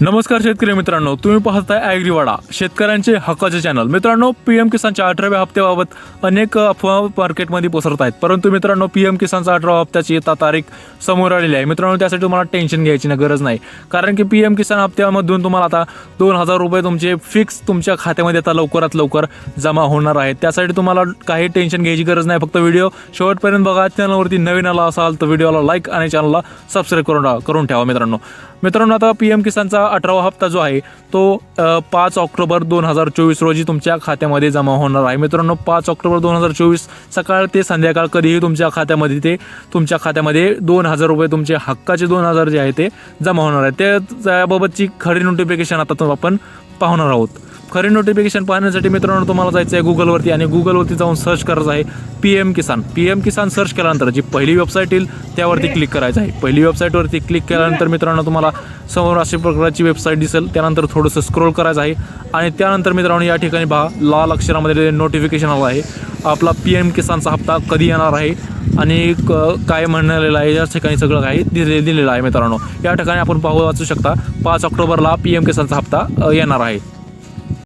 नमस्कार शेतकरी मित्रांनो तुम्ही पाहताय ॲग्रीवाडा शेतकऱ्यांचे हक्काचे चॅनल. मित्रांनो पी एम किसानच्या अठराव्या हप्त्याबाबत अनेक अफवा मार्केटमध्ये पसरत आहेत. परंतु मित्रांनो पी एम किसानचा अठराव्या हप्त्याची येता तारीख समोर आलेली आहे. मित्रांनो त्यासाठी तुम्हाला टेन्शन घ्यायची ना गरज नाही. कारण की पी एम किसान हप्त्यामधून तुम्हाला आता दोन हजार रुपये तुमचे फिक्स तुमच्या खात्यामध्ये आता लवकरात लवकर जमा होणार आहेत. त्यासाठी तुम्हाला काही टेन्शन घ्यायची गरज नाही. फक्त व्हिडिओ शेवटपर्यंत बघा. चॅनलवरती नवीन आला असाल तर व्हिडिओला लाईक आणि चॅनलला सबस्क्राईब करून करून ठेवा मित्रांनो. मित्रांनो आता पी एम किसानचा अठरावा हप्ता जो आहे तो पाच ऑक्टोबर दोन हजार चोवीस रोजी तुमच्या खात्यामध्ये जमा होणार आहे. मित्रांनो पाच ऑक्टोबर दोन हजार चोवीस सकाळ ते संध्याकाळ कधीही तुमच्या खात्यामध्ये ते तुमच्या खात्यामध्ये दोन हजार रुपये तुमचे हक्काचे दोन हजार जे आहे ते जमा होणार आहे. त्याबाबतची खरी नोटिफिकेशन आता आपण पाहणार आहोत. खरी नोटिफिकेशन पाहण्यासाठी मित्रांनो तुम्हाला जायचं आहे गुगलवरती आणि गुगलवरती जाऊन सर्च करायचं आहे P M Kisan P M Kisan search केल्यानंतर जी पहिली वेबसाईट येईल त्यावरती क्लिक करायचं आहे. पहिली वेबसाईटवरती क्लिक केल्यानंतर मित्रांनो तुम्हाला समोर अशा प्रकारची वेबसाईट दिसेल. त्यानंतर थोडंसं स्क्रोल करायचं आहे. आणि त्यानंतर मित्रांनो या ठिकाणी पहा लाल अक्षरामध्ये नोटिफिकेशन आलं आहे. आपला पी एम किसानचा हप्ता कधी येणार आहे? आणि क- काय म्हणलेलं आहे? या ठिकाणी सगळं काही दिले दिलेलं आहे मित्रांनो. या ठिकाणी आपण पाहू वाचू शकता पाच ऑक्टोबरला पी एम किसानचा हप्ता येणार आहे.